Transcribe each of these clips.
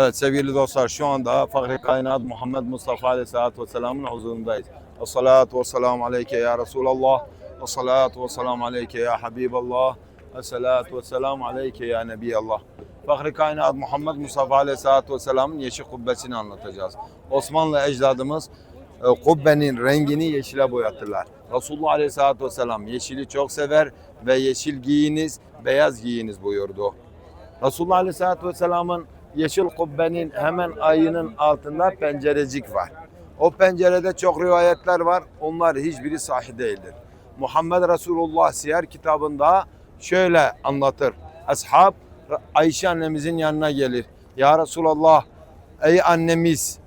Evet sevgili dostlar şu anda Fahri Kainat Muhammed Mustafa Aleyhisselatü Vesselam'ın huzurundayız. Ve salatu ve selamu aleyke ya Resulallah. Ve salatu ve selamu aleyke ya Habiballah. Ve salatu ve selamu aleyke ya Nebiyallah. Fahri Kainat Muhammed Mustafa Aleyhisselatü Vesselam'ın yeşil kubbesini anlatacağız. Osmanlı ecdadımız e, kubbenin rengini yeşile boyatırlar. Resulullah Aleyhisselatü Vesselam yeşili çok sever ve yeşil giyiniz, beyaz giyiniz buyurdu. Resulullah Aleyhisselatü Vesselam'ın yeşil kubbenin hemen ayının altında pencerecik var. O pencerede çok rivayetler var. Onlar hiçbiri sahih değildir. Muhammed Resulullah Siyer kitabında şöyle anlatır. Ashab Ayşe annemizin yanına gelir. Ya Resulallah ey annemiz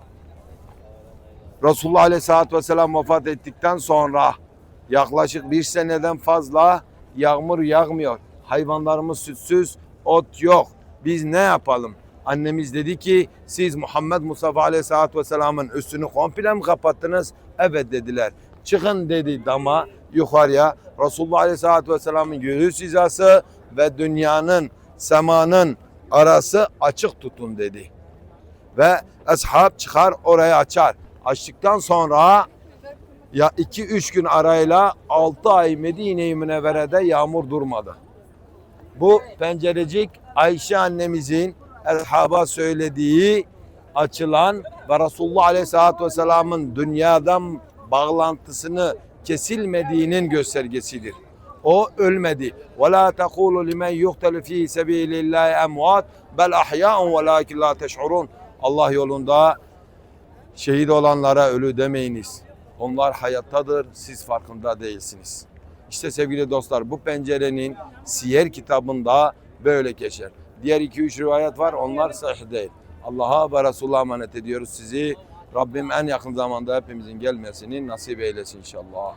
Resulullah Aleyhisselatü Vesselam vefat ettikten sonra yaklaşık bir seneden fazla yağmur yağmıyor. Hayvanlarımız sütsüz, ot yok. Biz ne yapalım? Annemiz dedi ki siz Muhammed Mustafa Aleyhisselatü Vesselam'ın üstünü komple mi kapattınız? Evet dediler. Çıkın dedi dama yukarıya. Resulullah Aleyhisselatü Vesselam'ın göğüs hizası ve dünyanın, semanın arası açık tutun dedi. Ve ashab çıkar orayı açar. Açtıktan sonra ya 2-3 gün arayla 6 ay Medine-i Münevvere'de yağmur durmadı. Bu pencerecik Ayşe annemizin ashaba söylediği açılan ve Resulullah Aleyhisselatü Vesselam'ın dünyadan bağlantısını kesilmediğinin göstergesidir. O ölmedi. Ve la tekulu limen yuqtalu fi sabilillahi emvat bel ahya'un velakin la teş'urun. Allah yolunda şehit olanlara ölü demeyiniz. Onlar hayattadır, siz farkında değilsiniz. İşte sevgili dostlar bu pencerenin siyer kitabında böyle geçer. Diğer iki üç rivayet var onlar sahih değil. Allah'a ve Resulullah'a emanet ediyoruz sizi. Rabbim en yakın zamanda hepimizin gelmesini nasip eylesin inşallah.